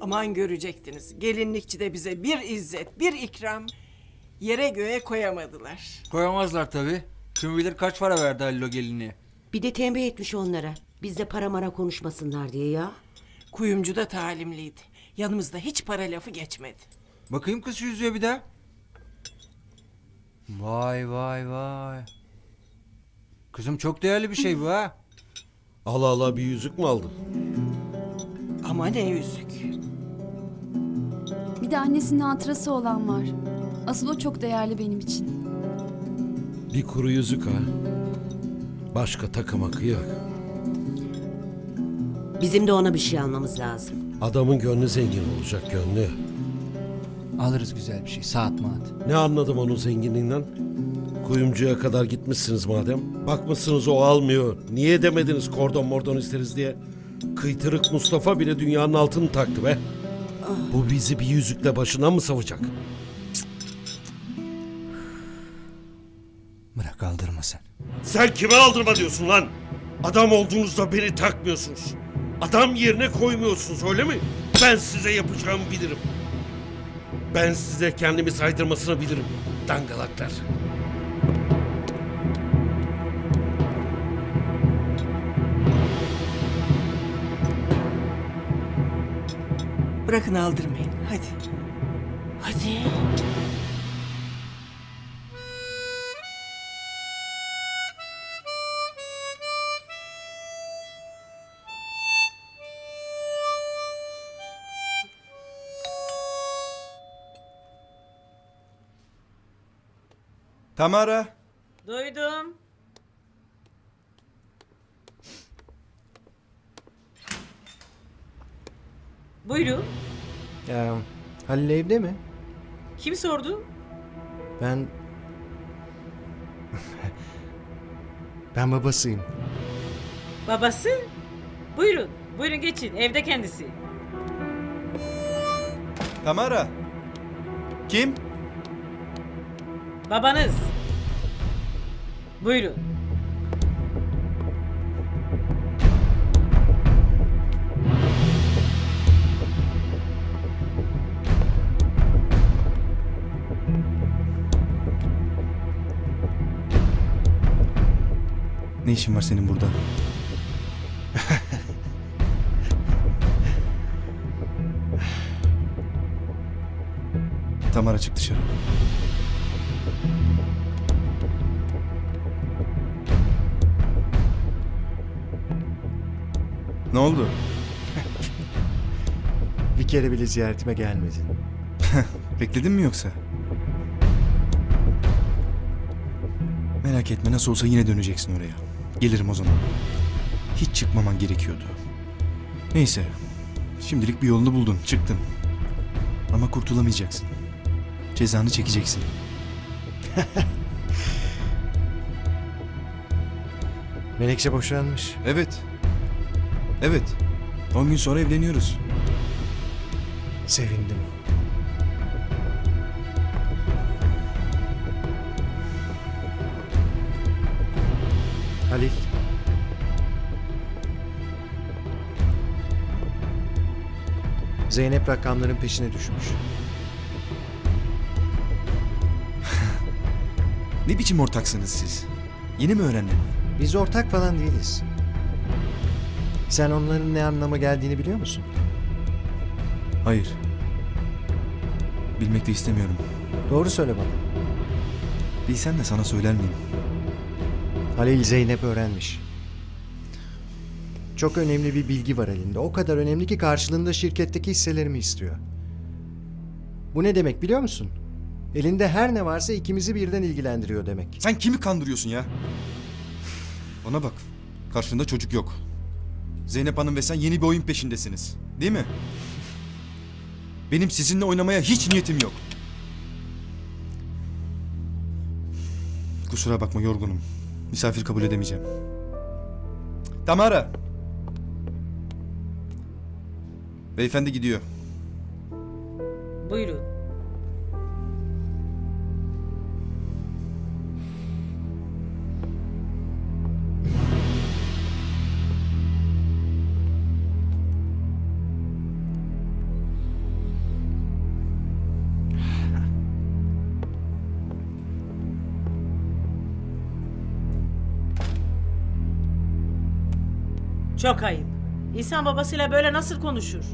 Aman görecektiniz. Gelinlikçi de bize bir izzet, bir ikram. Yere göğe koyamadılar. Koyamazlar tabii. Kim bilir kaç para verdi Halil o gelinliğe. Bir de tembih etmiş onlara. Bizde para mara konuşmasınlar diye ya. Kuyumcu da talimliydi. Yanımızda hiç para lafı geçmedi. Bakayım kız şu yüzüğe bir daha. Vay vay vay. Kızım çok değerli bir şey bu ha. Allah Allah bir yüzük mü aldın? Ama ne yüzük. Bir de annesinin hatırası olan var. Asıl o çok değerli benim için. Bir kuru yüzük ha. Başka takıma kıyak. Bizim de ona bir şey almamız lazım. Adamın gönlü zengin olacak gönlü. Alırız güzel bir şey. Saat maat. Ne anladım onun zenginliğinden? Kuyumcuya kadar gitmişsiniz madem. Bakmışsınız o almıyor. Niye demediniz kordon mordon isteriz diye? Kıytırık Mustafa bile dünyanın altını taktı be. Bu bizi bir yüzükle başına mı savacak? Bırak aldırma sen. Sen kime aldırma diyorsun lan? Adam olduğunuzda beni takmıyorsunuz. Adam yerine koymuyorsunuz öyle mi? Ben size yapacağımı bilirim. Ben size kendimi saydırmasını bilirim. Dangalaklar. Bırakın aldırmayın. Hadi. Hadi. Tamara. Duydum. Buyurun. Ya, Halil evde mi? Kim sordu? Ben... ben babasıyım. Babası? Buyurun. Buyurun geçin. Evde kendisi. Tamara. Kim? Babanız. Buyurun. Ne işin var senin burada? Tamara çık dışarı. Ne oldu? Bir kere bile ziyaretime gelmedin. Bekledin mi yoksa? Merak etme nasıl olsa yine döneceksin oraya. Gelirim o zaman. Hiç çıkmaman gerekiyordu. Neyse. Şimdilik bir yolunu buldun. Çıktın. Ama kurtulamayacaksın. Cezanı çekeceksin. Menekşe boşanmış. Evet. Evet. 10 gün sonra evleniyoruz. Sevindim. Halil. Zeynep rakamların peşine düşmüş. Ne biçim ortaksınız siz? Yeni mi öğrendin? Biz ortak falan değiliz. Sen onların ne anlama geldiğini biliyor musun? Hayır. Bilmek de istemiyorum. Doğru söyle bana. Bilsen de sana söyler miyim? Halil Zeynep öğrenmiş. Çok önemli bir bilgi var elinde. O kadar önemli ki karşılığında şirketteki hisselerimi istiyor. Bu ne demek biliyor musun? Elinde her ne varsa ikimizi birden ilgilendiriyor demek. Sen kimi kandırıyorsun ya? Bana bak. Karşında çocuk yok. Zeynep Hanım ve sen yeni bir oyun peşindesiniz. Değil mi? Benim sizinle oynamaya hiç niyetim yok. Kusura bakma yorgunum. Misafir kabul edemeyeceğim. Tamara. Beyefendi gidiyor. Buyurun. Çok ayıp. İnsan babasıyla böyle nasıl konuşur?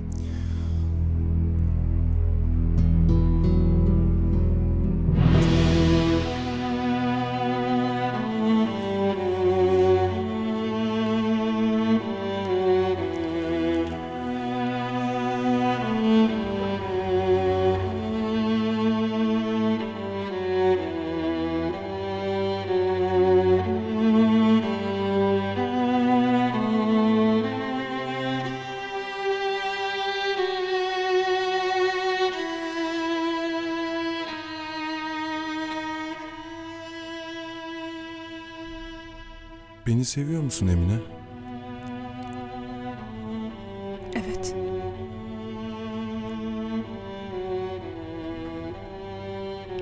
Seviyor musun Emine? Evet.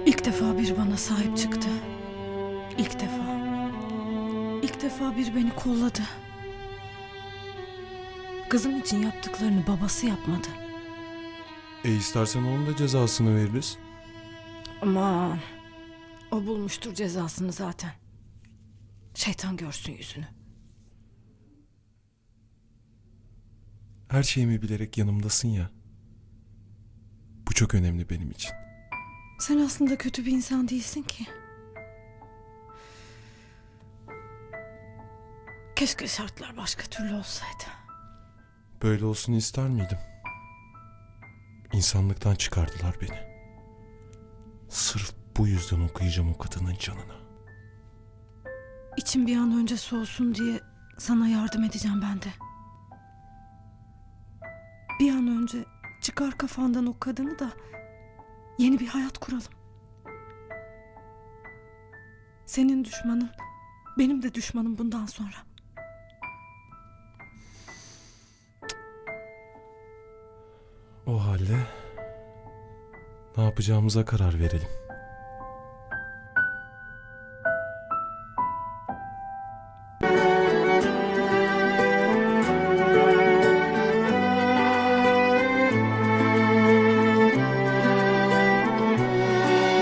İlk defa bir bana sahip çıktı. İlk defa. İlk defa bir beni kolladı. Kızım için yaptıklarını babası yapmadı. E istersen onun da cezasını veririz. Aman. O bulmuştur cezasını zaten. Şeytan görsün yüzünü. Her şeyimi bilerek yanımdasın ya. Bu çok önemli benim için. Sen aslında kötü bir insan değilsin ki. Keşke şartlar başka türlü olsaydı. Böyle olsun ister miydim? İnsanlıktan çıkardılar beni. Sırf bu yüzden okuyacağım o kadının canına. İçim bir an önce soğusun diye sana yardım edeceğim ben de. Bir an önce çıkar kafandan o kadını da yeni bir hayat kuralım. Senin düşmanın benim de düşmanım bundan sonra. O halde ne yapacağımıza karar verelim.